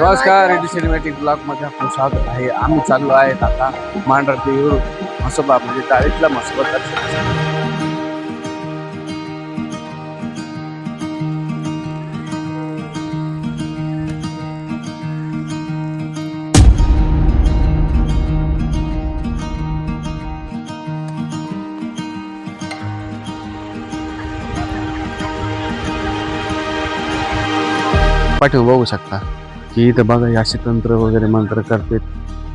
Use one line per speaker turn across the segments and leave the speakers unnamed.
नमस्कार ready cinematic ब्लॉकमध्ये मध्ये आपलं स्वागत आहे. आम्ही चाललो आहे आता मांढर देऊळ मसोबा म्हणजे डाळीतला म्हसोबा दर्शन. पाठीवर बघू शकता. की इथं बघा हे असे तंत्र वगैरे मंत्र करतात.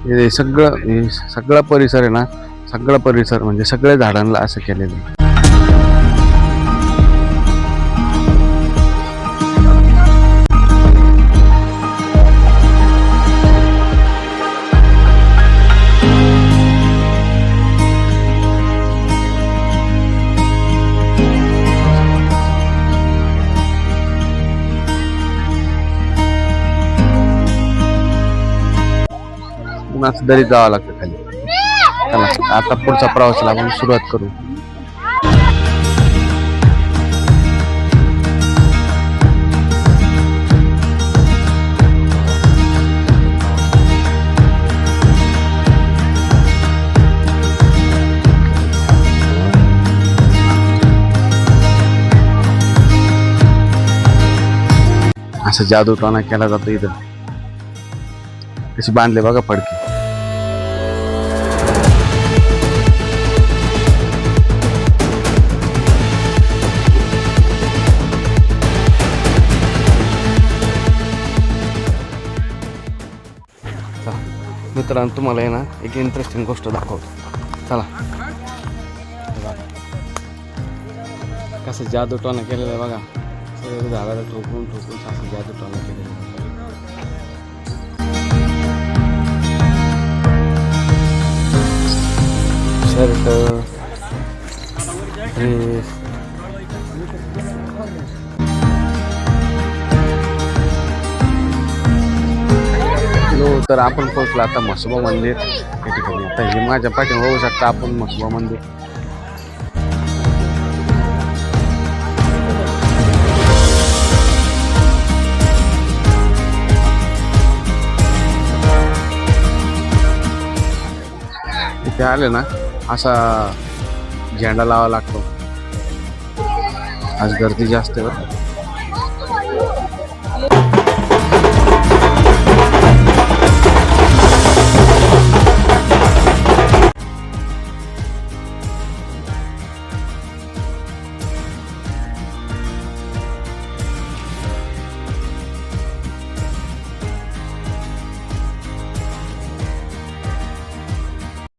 हे सगळं हे सगळा परिसर आहे ना सगळा परिसर म्हणजे सगळ्या झाडांना असं केलेलं आहे. पुन्हा दरी जावं लागतं खाली. चला आता पुढचा प्रवासाला आपण सुरुवात करू. असं जादूटोना केला जातो इथं. कशी बांधले बघा फडके चला. मित्रांनो तुम्हाला आहे ना एक इंटरेस्टिंग गोष्ट दाखवतो. चला. कसं जादू टोना केलेलं आहे बघा. सगळं झाडाला ठोकून ठोकून असं जादूटोना केलेलं आहे. शर्ट ड्रेस तर आपण पोहोचलो आता म्हसोबा मंदिर. या ठिकाणी. आता हे माझ्या पाठी होऊ शकता आपण म्हसोबा मंदिर. इथे आले ना? असा झेंडा लावा लागतो. आज गर्दी जास्त आहे बरं.